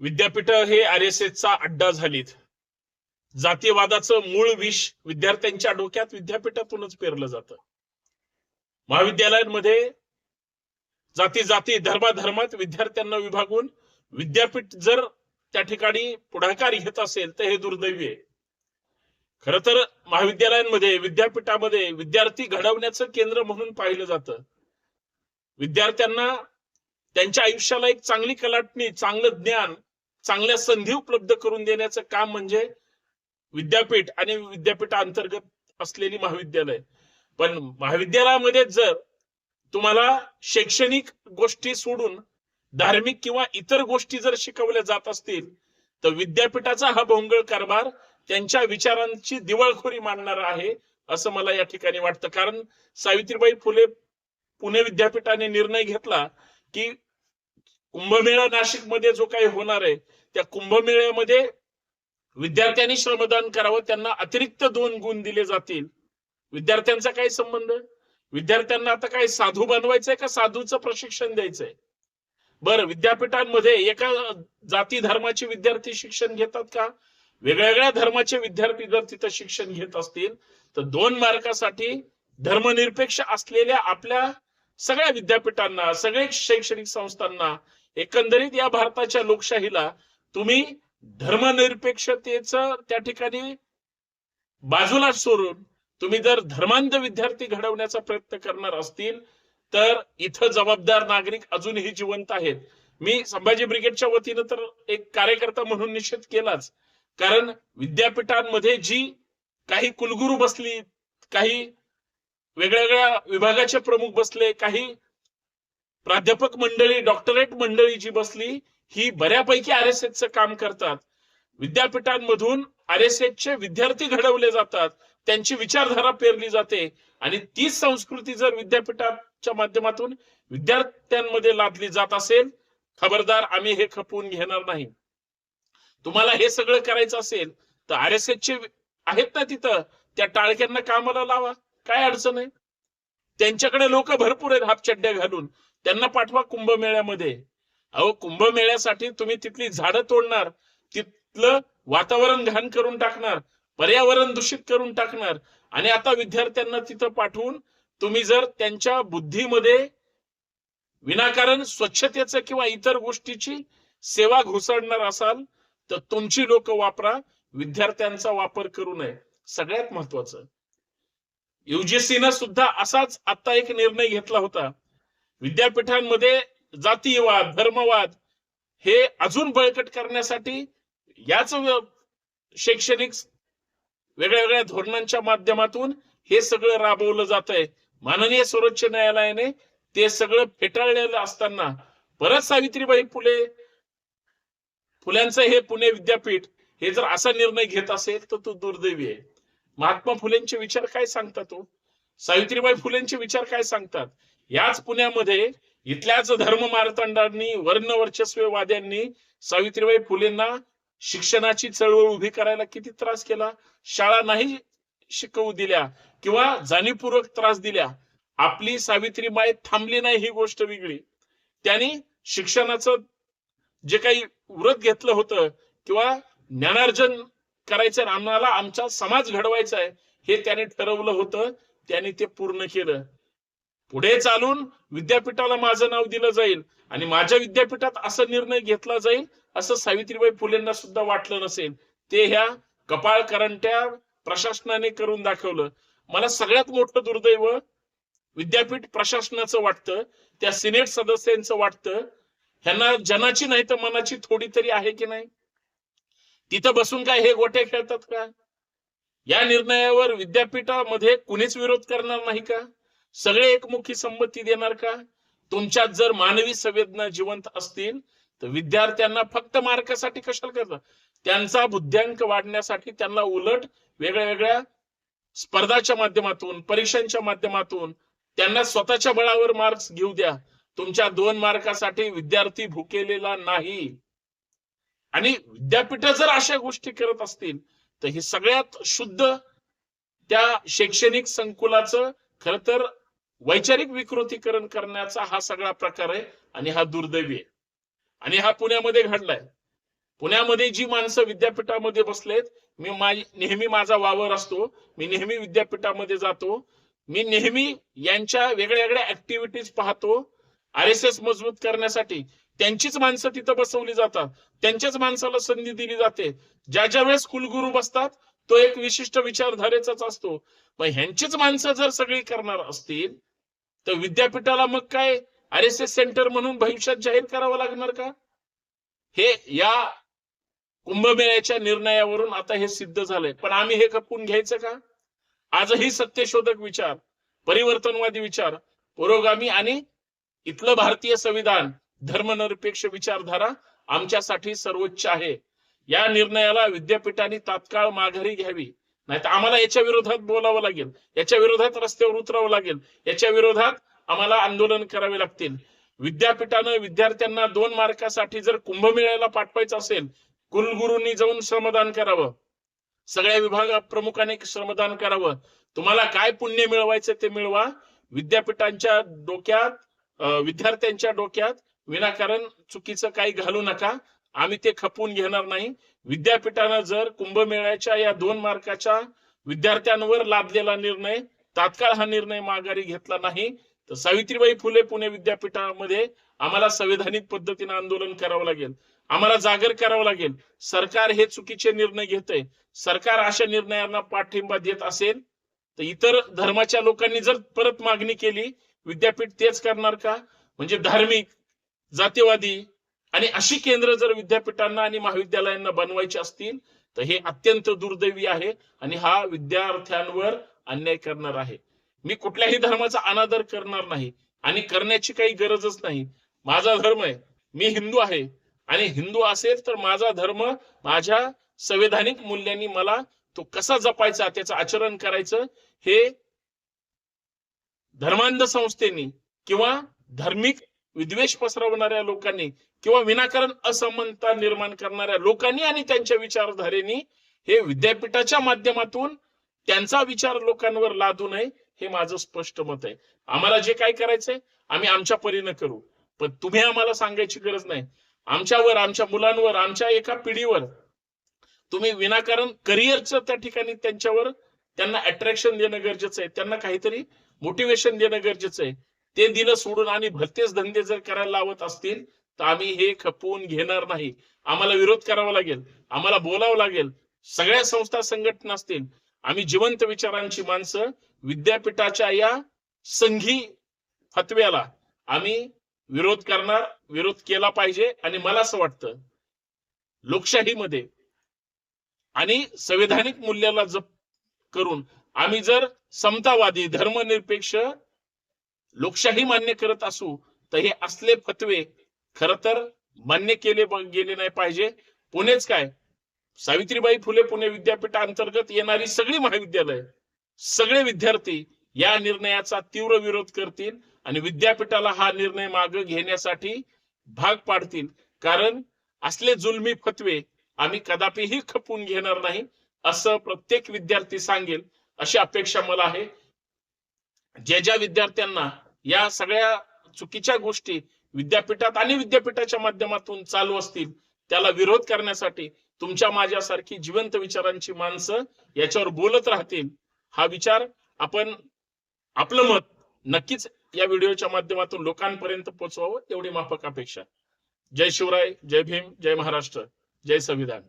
विद्यापीठ हे R S एसचा अड्डा झालीत. जातीयवादाचं मूळ विष विद्यार्थ्यांच्या डोक्यात विद्यापीठातूनच पेरलं जातं. महाविद्यालयांमध्ये जाती जाती धर्माधर्मात विद्यार्थ्यांना विभागून विद्यापीठ जर त्या ठिकाणी पुढाकार घेत असेल तर हे दुर्दैवी आहे. खर तर महाविद्यालयांमध्ये विद्यापीठामध्ये विद्यार्थी घडवण्याचं केंद्र म्हणून पाहिलं जातं. विद्यार्थ्यांना त्यांच्या आयुष्याला एक चांगली कलाटणी चांगलं ज्ञान चांगल्या संधी उपलब्ध करून देण्याचं काम म्हणजे विद्यापीठ आणि विद्यापीठाअंतर्गत असलेली महाविद्यालय. पण महाविद्यालयामध्ये जर तुम्हाला शैक्षणिक गोष्टी सोडून धार्मिक किंवा इतर गोष्टी जर शिकवल्या जात असतील तर विद्यापीठाचा हा भोंगळ कारभार त्यांच्या विचारांची दिवाळखोरी मानणार आहे असं मला या ठिकाणी वाटतं. कारण सावित्रीबाई फुले पुणे विद्यापीठाने निर्णय घेतला की कुंभमेळा नाशिकमध्ये जो काही होणार आहे त्या कुंभमेळ्यामध्ये विद्यार्थ्यांनी श्रमदान करावं त्यांना अतिरिक्त दोन गुण दिले जातील. विद्यार्थ्यांचा काय संबंध? विद्यार्थ्यांना आता काय साधू बनवायचंय का साधूचं प्रशिक्षण द्यायचंय? बरं विद्यापीठांमध्ये एका जाती धर्माचे विद्यार्थी शिक्षण घेतात का? वेगवेगळ्या धर्माचे विद्यार्थी जर तिथं शिक्षण घेत असतील तर दोन मार्कासाठी धर्मनिरपेक्ष असलेल्या आपल्या सगळ्या विद्यापीठांना सगळे शैक्षणिक संस्थांना एकंदरीत या भारताच्या लोकशाहीला तुम्ही धर्मनिरपेक्षतेच त्या ठिकाणी बाजूला सोडून तुम्ही जर धर्मांध विद्यार्थी घडवण्याचा प्रयत्न करणार असतील तर इथं जबाबदार नागरिक अजूनही जिवंत आहेत. मी संभाजी ब्रिगेडच्या वतीनं तर एक कार्यकर्ता म्हणून निषेध केलाच. कारण विद्यापीठांमध्ये जी काही कुलगुरू बसली काही वेगवेगळ्या विभागाचे प्रमुख बसले काही प्राध्यापक मंडळी डॉक्टरेट मंडळी जी बसली ही बऱ्यापैकी आर एस एसचं काम करतात. विद्यापीठांमधून आर एस एसचे विद्यार्थी घडवले जातात त्यांची विचारधारा पेरली जाते आणि तीच संस्कृती जर विद्यापीठाच्या माध्यमातून विद्यार्थ्यांमध्ये लादली जात असेल खबरदार आम्ही हे खपवून घेणार नाही. तुम्हाला हे सगळं करायचं असेल तर आर एस एसचे आहेत ना तिथं त्या टाळक्यांना कामाला लावा. काय अडचण आहे? त्यांच्याकडे लोक भरपूर आहेत हापचड्ड्या घालून. त्यांना पाठवा कुंभमेळ्यामध्ये. अहो कुंभमेळ्यासाठी तुम्ही तिथली झाडं तोडणार तिथलं वातावरण घाण करून टाकणार पर्यावरण दूषित करून टाकणार. आणि आता विद्यार्थ्यांना तिथं पाठवून तुम्ही जर त्यांच्या बुद्धीमध्ये विनाकारण स्वच्छतेचं किंवा इतर गोष्टीची सेवा घुसळणार असाल तर तुमची लोक वापरा. विद्यार्थ्यांचा वापर करू नये. सगळ्यात महत्वाचं. युजीसीनं सुद्धा असाच आता एक निर्णय घेतला होता. विद्यापीठांमध्ये जातीयवाद धर्मवाद हे अजून बळकट करण्यासाठी याच शैक्षणिक वेगळ्या वेगळ्या धोरणांच्या माध्यमातून हे सगळं राबवलं जात आहे माननीय सर्वोच्च न्यायालयाने ते सगळं फेटाळलेलं असताना परत सावित्रीबाई फुले फुल्यांचं हे पुणे विद्यापीठ हे जर असा निर्णय घेत असेल तर तो दुर्दैवी आहे. महात्मा फुलेंचे विचार काय सांगतात तो सावित्रीबाई फुलेंचे विचार काय सांगतात? याच पुण्यामध्ये इथल्याच धर्म मारतंडांनी वर्ण वर्चस्ववाद्यांनी सावित्रीबाई फुलेंना शिक्षणाची चळवळ उभी करायला किती त्रास केला? शाळा नाही शिकवू दिल्या किंवा जाणीवपूर्वक त्रास दिल्या. आपली सावित्रीबाई थांबली नाही ही गोष्ट वेगळी. त्यांनी शिक्षणाचं जे काही व्रत घेतलं होतं किंवा ज्ञानार्जन करायचं आम्हाला आमचा समाज घडवायचा आहे. हे त्याने ठरवलं होतं. त्याने ते पूर्ण केलं. पुढे चालून विद्यापीठाला माझं नाव दिलं जाईल. आणि माझ्या विद्यापीठात असा निर्णय घेतला जाईल असं सावित्रीबाई फुलेंना सुद्धा वाटलं नसेल. ते ह्या कपाळ करंट्या प्रशासनाने करून दाखवलं. मला सगळ्यात मोठं दुर्दैव विद्यापीठ प्रशासनाचं वाटतं त्या सिनेट सदस्यांचं वाटतं. ह्यांना जनाची नाही तर मनाची थोडी तरी आहे की नाही? तिथं बसून काय हे गोटे खेळतात का? या निर्णयावर विद्यापीठामध्ये कुणीच विरोध करणार नाही का? सगळे एकमुखी संमती देणार का? तुमच्यात जर मानवी संवेदना जिवंत असतील तर विद्यार्थ्यांना फक्त मार्कासाठी कशाला करतात त्यांचा बुद्ध्यांक वाढण्यासाठी त्यांना उलट वेगळ्या वेगळ्या स्पर्धाच्या माध्यमातून परीक्षांच्या माध्यमातून त्यांना स्वतःच्या बळावर मार्क्स घेऊ द्या. तुमच्या दोन मार्कासाठी विद्यार्थी भुकेलेला नाही. आणि विद्यापीठ जर अशा गोष्टी करत असतील तर हे सगळ्यात शुद्ध त्या शैक्षणिक संकुलाचं खर तर वैचारिक विकृतीकरण करण्याचा हा सगळा प्रकार आहे आणि हा दुर्दैवी आहे. आणि हा पुण्यामध्ये घडलाय. पुण्यामध्ये जी माणसं विद्यापीठामध्ये बसलेत मी माझी नेहमी माझा वावर असतो मी नेहमी विद्यापीठामध्ये जातो मी नेहमी यांच्या वेगळ्या वेगळ्या ऍक्टिव्हिटीज पाहतो आर एस एस मजबूत करण्यासाठी त्यांचीच माणसं तिथं बसवली जातात. त्यांच्याच माणसाला संधी दिली जाते. ज्या ज्या वेळेस कुलगुरू बसतात तो एक विशिष्ट विचारधारेचाच असतो. मग ह्यांचीच माणसं जर सगळी करणार असतील तर विद्यापीठाला मग काय? आर एस एस सेंटर म्हणून भविष्यात जाहीर करावं लागणार का? हे या कुंभमेळ्याच्या निर्णयावरून आता हे सिद्ध झालंय. पण आम्ही हे खपवून घ्यायचं का? आजही सत्यशोधक विचार परिवर्तनवादी विचार पुरोगामी आणि इथलं भारतीय संविधान धर्मनिरपेक्ष विचारधारा आमच्यासाठी सर्वोच्च आहे. या निर्णयाला विद्यापीठाने तात्काळ माघारी घ्यावी. नाही तर आम्हाला याच्या विरोधात बोलावं लागेल. याच्या विरोधात रस्त्यावर उतरावं लागेल. याच्या विरोधात आम्हाला आंदोलन करावे लागतील. विद्यापीठानं विद्यार्थ्यांना दोन मार्कासाठी जर कुंभमेळ्याला पाठवायचं असेल कुलगुरूंनी जाऊन श्रमदान करावं. सगळ्या विभाग प्रमुखाने श्रमदान करावं. तुम्हाला काय पुण्य मिळवायचं ते मिळवा. विद्यापीठांच्या डोक्यात विद्यार्थ्यांच्या डोक्यात विनाकारण चुकीचं काही घालू नका. आम्ही ते खपवून घेणार नाही. विद्यापीठानं जर कुंभमेळ्याच्या या दोन मार्काच्या विद्यार्थ्यांवर लादलेला निर्णय तात्काळ हा निर्णय माघारी घेतला नाही तर सावित्रीबाई फुले पुणे विद्यापीठामध्ये आम्हाला संवैधानिक पद्धतीने आंदोलन करावं लागेल. आम्हाला जागर करावं लागेल. सरकार हे चुकीचे निर्णय घेतंय. सरकार अशा निर्णयांना पाठिंबा देत असेल तर इतर धर्माच्या लोकांनी जर परत मागणी केली विद्यापीठ तेच करणार का? म्हणजे धार्मिक जातीवादी आणि अशी केंद्र जर विद्यापीठांना आणि महाविद्यालयांना बनवायची असतील तर हे अत्यंत दुर्दैवी आहे आणि हा विद्यार्थ्यांवर अन्याय करणार आहे. मी कुठल्याही धर्माचा अनादर करणार नाही आणि करण्याची काही गरजच नाही. माझा धर्म आहे मी हिंदू आहे आणि हिंदू असेल तर माझा धर्म माझ्या संवैधानिक मूल्यांनी मला तो कसा जपायचा त्याचं आचरण करायचं हे धर्मांध संस्थेनी किंवा धार्मिक विद्वेष पसरवणाऱ्या लोकांनी किंवा विनाकारण असमानता निर्माण करणाऱ्या लोकांनी आणि त्यांच्या विचारधारेनी हे विद्यापीठाच्या माध्यमातून त्यांचा विचार लोकांवर लादू नये हे माझं स्पष्ट मत आहे. आम्हाला जे काय करायचंय आम्ही आमच्या परीनं करू. पण तुम्ही आम्हाला सांगायची गरज नाही. आमच्यावर आमच्या मुलांवर आमच्या एका पिढीवर तुम्ही विनाकारण करिअरचं त्या ठिकाणी त्यांच्यावर त्यांना अट्रॅक्शन देणं गरजेचं आहे. त्यांना काहीतरी मोटिवेशन देणं गरजेचं आहे. ते दिलं सोडून आणि भलतेच धंदे जर करायला लावत असतील तर आम्ही हे खपवून घेणार नाही. आम्हाला विरोध करावा लागेल आम्हाला बोलावं लागेल. सगळ्या संस्था संघटना असतील. आम्ही जिवंत विचारांची माणसं विद्यापीठाच्या या संघी फतव्याला आम्ही विरोध करणार विरोध केला पाहिजे. आणि मला असं वाटतं लोकशाहीमध्ये आणि संवैधानिक मूल्याला जप करून आम्ही जर समतावादी धर्मनिरपेक्ष लोकशाही मान्य करत असू तर हे असले फतवे खर तर मान्य केले गेले नाही पाहिजे. पुणेच काय? सावित्रीबाई फुले पुणे विद्यापीठाअंतर्गत येणारी सगळी महाविद्यालय सगळे विद्यार्थी या निर्णयाचा तीव्र विरोध करतील आणि विद्यापीठाला हा निर्णय मागे घेण्यासाठी भाग पाडतील. कारण असले जुलमी फतवे आम्ही कदापिही खपून घेणार नाही असं प्रत्येक विद्यार्थी सांगेल अशी अपेक्षा मला आहे. ज्या ज्या विद्यार्थ्यांना या सगळ्या चुकीच्या गोष्टी विद्यापीठात आणि विद्यापीठाच्या माध्यमातून चालू असतील त्याला विरोध करण्यासाठी तुमच्या माझ्यासारखी जिवंत विचारांची माणसं याच्यावर बोलत राहतील हा विचार आपण आपलं मत नक्कीच या व्हिडिओच्या माध्यमातून लोकांपर्यंत पोहोचवावं एवढी माफक अपेक्षा. जय शिवराय जय भीम जय महाराष्ट्र जय संविधान.